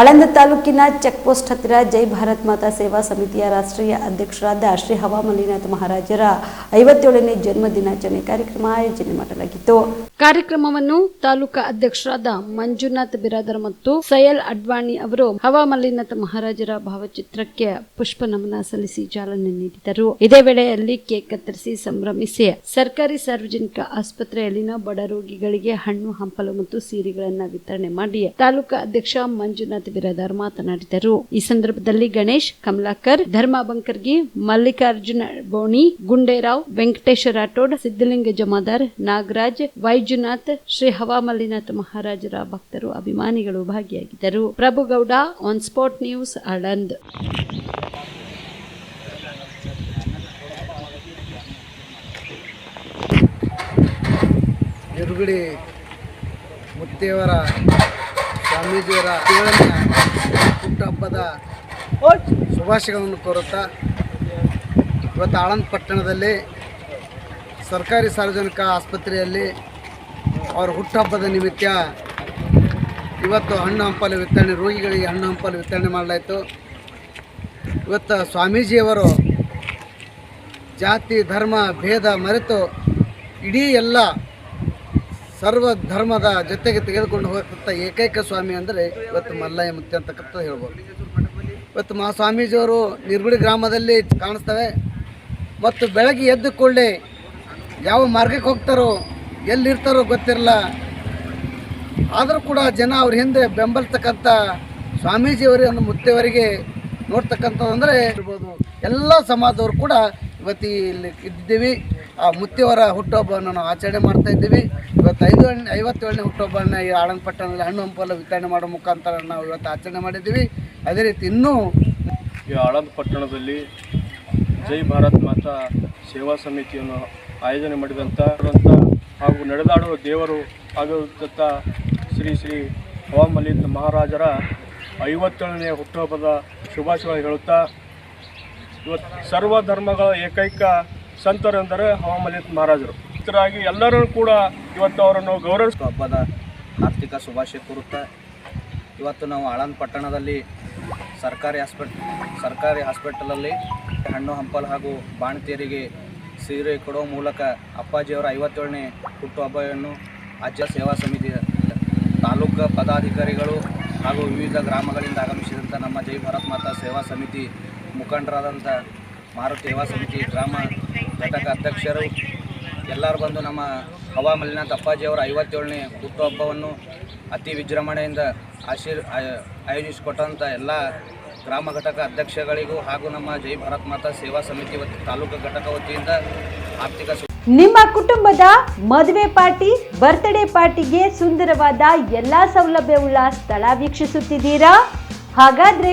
ಆಳಂದ ತಾಲೂಕಿನ check post ಹತ್ತಿರ ಜೈ ಭಾರತ್ ಮಾತಾ ಸೇವಾ ಸಮಿತಿಯ ರಾಷ್ಟ್ರೀಯ ಅಧ್ಯಕ್ಷರಾದ ಶ್ರೀ ಹವಾಮಲ್ಲಿನಾಥ ಮಹಾರಾಜರ ಐವತ್ತೇಳನೇ ಜನ್ಮ ದಿನಾಚರಣೆ ಕಾರ್ಯಕ್ರಮ ಆಯೋಜನೆ ಮಾಡಲಾಗಿತ್ತು. ಕಾರ್ಯಕ್ರಮವನ್ನು ತಾಲೂಕಾ ಅಧ್ಯಕ್ಷರಾದ ಮಂಜುನಾಥ್ ಬಿರಾದರ್ ಮತ್ತು ಸಯಲ್ ಅಡ್ವಾಣಿ ಅವರು ಹವಾಮಲ್ಲಿನಾಥ ಮಹಾರಾಜರ ಭಾವಚಿತ್ರಕ್ಕೆ ಪುಷ್ಪ ನಮನ ಸಲ್ಲಿಸಿ ಚಾಲನೆ ನೀಡಿದರು. ಇದೇ ವೇಳೆಯಲ್ಲಿ ಕೇಕ್ ಕತ್ತರಿಸಿ ಸಂಭ್ರಮಿಸಿ ಸರ್ಕಾರಿ ಸಾರ್ವಜನಿಕ ಆಸ್ಪತ್ರೆಯಲ್ಲಿನ ಬಡ ರೋಗಿಗಳಿಗೆ ಹಣ್ಣು, ಹಂಪಲು ಮತ್ತು ಸೀರೆಗಳನ್ನ ವಿತರಣೆ ಮಾಡಿ ತಾಲೂಕಾ ಅಧ್ಯಕ್ಷ ಮಂಜುನಾಥ್ ಬಿರಾದಾರ್ ಮಾತನಾಡಿದರು. ಈ ಸಂದರ್ಭದಲ್ಲಿ ಗಣೇಶ್, ಕಮಲಾಕರ್ ಧರ್ಮ ಬಂಕರ್ಗಿ ಮಲ್ಲಿಕಾರ್ಜುನ ಬೋಣಿ, ಗುಂಡೇರಾವ್ ವೆಂಕಟೇಶ ರಾಠೋಡ್ ಸಿದ್ದಲಿಂಗ ಜಮಾದಾರ್, ನಾಗರಾಜ್, ವೈಜುನಾಥ್, ಶ್ರೀ ಹವಾಮಲ್ಲಿನಾಥ್ ಮಹಾರಾಜರ ಭಕ್ತರು ಅಭಿಮಾನಿಗಳು ಭಾಗಿಯಾಗಿದ್ದರು. Prabhugouda on spot news, Aland. Yarugadi ಮುತ್ತಿಯವರ ಸ್ವಾಮೀಜಿಯವರ ಏಳನೇ ಹುಟ್ಟುಹಬ್ಬದ ಶುಭಾಶಯಗಳನ್ನು ಕೋರುತ್ತಾ, ಇವತ್ತು ಆಳಂದ ಪಟ್ಟಣದಲ್ಲಿ ಸರ್ಕಾರಿ ಸಾರ್ವಜನಿಕ ಆಸ್ಪತ್ರೆಯಲ್ಲಿ ಅವರ ಹುಟ್ಟುಹಬ್ಬದ ನಿಮಿತ್ತ ಇವತ್ತು ಹಣ್ಣು ಹಂಪಲು ವಿತರಣೆ, ರೋಗಿಗಳಿಗೆ ಹಣ್ಣು ಹಂಪಲು ವಿತರಣೆ ಮಾಡಲಾಯಿತು. ಇವತ್ತು ಸ್ವಾಮೀಜಿಯವರು ಜಾತಿ, ಧರ್ಮ, ಭೇದ, ಮರೆತು ಇಡೀ ಎಲ್ಲ ಸರ್ವ ಧರ್ಮದ ಜೊತೆಗೆ ತೆಗೆದುಕೊಂಡು ಹೋಗ್ತಂಥ ಏಕೈಕ ಸ್ವಾಮಿ ಅಂದರೆ ಇವತ್ತು ಮಲ್ಲಯ್ಯ ಮುತ್ತಿ ಅಂತಕ್ಕಂಥದ್ದು ಹೇಳ್ಬೋದು. ಇವತ್ತು ಮಾ ಸ್ವಾಮೀಜಿಯವರು ನಿರ್ಗುಡಿ ಗ್ರಾಮದಲ್ಲಿ ಕಾಣಿಸ್ತವೆ. ಮತ್ತು ಬೆಳಗ್ಗೆ ಎದ್ದು ಕೂಡಲೇ ಯಾವ ಮಾರ್ಗಕ್ಕೆ ಹೋಗ್ತಾರೋ, ಎಲ್ಲಿರ್ತಾರೋ ಗೊತ್ತಿರಲ್ಲ. ಆದರೂ ಕೂಡ ಜನ ಅವ್ರ ಹಿಂದೆ ಬೆಂಬಲ್ತಕ್ಕಂಥ ಒಂದು ಮುತ್ತೆಯವರಿಗೆ ನೋಡ್ತಕ್ಕಂಥದ್ದು ಅಂದರೆ ಇರ್ಬೋದು ಎಲ್ಲ ಸಮಾಜದವರು ಕೂಡ ಇವತ್ತು ಇಲ್ಲಿ ಇದ್ದೀವಿ. ಆ ಮುತ್ತಿಯವರ ಹುಟ್ಟುಹಬ್ಬವನ್ನು ನಾವು ಆಚರಣೆ ಮಾಡ್ತಾ ಇದ್ದೀವಿ. ಇವತ್ತು ಐದು ಐವತ್ತೇಳನೇ ಹುಟ್ಟುಹಬ್ಬವನ್ನು ಈ ಆಳಂದ ಪಟ್ಟಣದಲ್ಲಿ ಹಣ್ಣು ಹಂಪಲು ವಿತರಣೆ ಮಾಡೋ ಮುಖಾಂತರ ನಾವು ಇವತ್ತು ಆಚರಣೆ ಮಾಡಿದ್ದೀವಿ. ಅದೇ ರೀತಿ ಇನ್ನೂ ಈ ಆಳಂದ ಪಟ್ಟಣದಲ್ಲಿ ಜೈ ಭಾರತ್ ಮಾತಾ ಸೇವಾ ಸಮಿತಿಯನ್ನು ಆಯೋಜನೆ ಮಾಡಿದಂಥ ಹಾಗೂ ನಡೆದಾಡುವ ದೇವರು ಆಗಿರುತ್ತ ಶ್ರೀ ಶ್ರೀ ಹವಾಮಲಿತ್ ಮಹಾರಾಜರ ಐವತ್ತೇಳನೇ ಹುಟ್ಟುಹಬ್ಬದ ಶುಭಾಶಯ ಹೇಳುತ್ತಾ, ಇವತ್ತು ಸರ್ವ ಧರ್ಮಗಳ ಏಕೈಕ ಸಂತರೆಂದರೆ ಹವಾಮಲಿತ್ ಮಹಾರಾಜರು. ಇತರಾಗಿ ಎಲ್ಲರೂ ಕೂಡ ಇವತ್ತು ಅವರನ್ನು ಗೌರವಿಸ ಹಬ್ಬದ ಆರ್ಥಿಕ ಶುಭಾಶಯ ಕೋರುತ್ತಾ, ಇವತ್ತು ನಾವು ಆಳಂದ ಪಟ್ಟಣದಲ್ಲಿ ಸರ್ಕಾರಿ ಹಾಸ್ಪಿಟ್ ಸರ್ಕಾರಿ ಹಾಸ್ಪಿಟಲಲ್ಲಿ ಹಣ್ಣು ಹಂಪಲು ಹಾಗೂ ಬಾಣತಿಯರಿಗೆ ಸೀರೆ ಕೊಡುವ ಮೂಲಕ ಅಪ್ಪಾಜಿಯವರ ಐವತ್ತೇಳನೇ ಹುಟ್ಟುಹಬ್ಬವನ್ನು ಅಜ್ಜ ಸೇವಾ ಸಮಿತಿ ತಾಲೂಕು ಪದಾಧಿಕಾರಿಗಳು ಹಾಗೂ ವಿವಿಧ ಗ್ರಾಮಗಳಿಂದ ಆಗಮಿಸಿದಂಥ ನಮ್ಮ ಜೈ ಭಾರತ್ ಮಾತಾ ಸೇವಾ ಸಮಿತಿ ಮುಖಂಡರಾದಂಥ ಮಾರುತಿ ಸೇವಾ ಸಮಿತಿ ಗ್ರಾಮ ಘಟಕ ಅಧ್ಯಕ್ಷರು, ಎಲ್ಲರೂ ಬಂದು ನಮ್ಮ ಹವಾ ಮಲ್ಲಿನಾಥ್ ಅಪ್ಪಾಜಿಯವರ ಐವತ್ತೇಳನೇ ಹುಟ್ಟುಹಬ್ಬವನ್ನು ಅತಿ ವಿಜೃಂಭಣೆಯಿಂದ ಆಶೀರ್ ಆಯ- ಆಯೋಜಿಸಿಕೊಟ್ಟಂಥ ಎಲ್ಲ ಗ್ರಾಮ ಘಟಕ ಅಧ್ಯಕ್ಷಗಳಿಗೂ ಹಾಗೂ ನಮ್ಮ ಜೈ ಭಾರತ್ ಮಾತಾ ಸೇವಾ ಸಮಿತಿ ವತಿ, ತಾಲೂಕು ಘಟಕ ವತಿಯಿಂದ ಆರ್ಥಿಕ ನಿಮ್ಮ ಕುಟುಂಬದ ಮದುವೆ ಪಾರ್ಟಿ ಬರ್ತ್ಡೇ ಪಾರ್ಟಿಗೆ ಸುಂದರವಾದ ಎಲ್ಲಾ ಸೌಲಭ್ಯವುಳ್ಳ ಸ್ಥಳ ವೀಕ್ಷಿಸುತ್ತಿದ್ದೀರಾ? ಹಾಗಾದ್ರೆ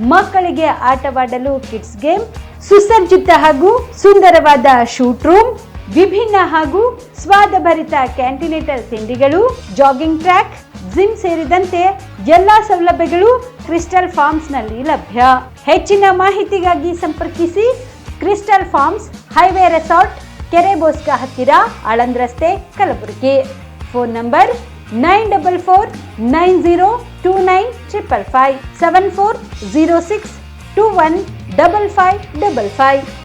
ಮಕ್ಕಳಿಗೆ ಆಟವಾಡಲು ಕಿಡ್ಸ್ ಗೇಮ್, ಸುಸಜ್ಜಿತ ಹಾಗೂ ಸುಂದರವಾದ ಶೂಟ್ ರೂಮ್, ವಿಭಿನ್ನ ಹಾಗೂ ಸ್ವಾದಭರಿತ ಕ್ಯಾಂಟಿನೇಟರ್ ತಿಂಡಿಗಳು, ಜಾಗಿಂಗ್ ಟ್ರ್ಯಾಕ್, ಜಿಮ್ ಸೇರಿದಂತೆ ಎಲ್ಲಾ ಸೌಲಭ್ಯಗಳು ಕ್ರಿಸ್ಟಲ್ ಫಾರ್ಮ್ಸ್ನಲ್ಲಿ ಲಭ್ಯ. ಹೆಚ್ಚಿನ ಮಾಹಿತಿಗಾಗಿ ಸಂಪರ್ಕಿಸಿ ಕ್ರಿಸ್ಟಲ್ ಫಾರ್ಮ್ಸ್ ಹೈವೇ ರೆಸಾರ್ಟ್, ಕೆರೆ ಬೋಸ್ಕ ಹತ್ತಿರ, ಆಳಂದ್ ರಸ್ತೆ, Kalaburagi. Phone number nine double four nine zero two nine triple five seven four zero six two one double five double five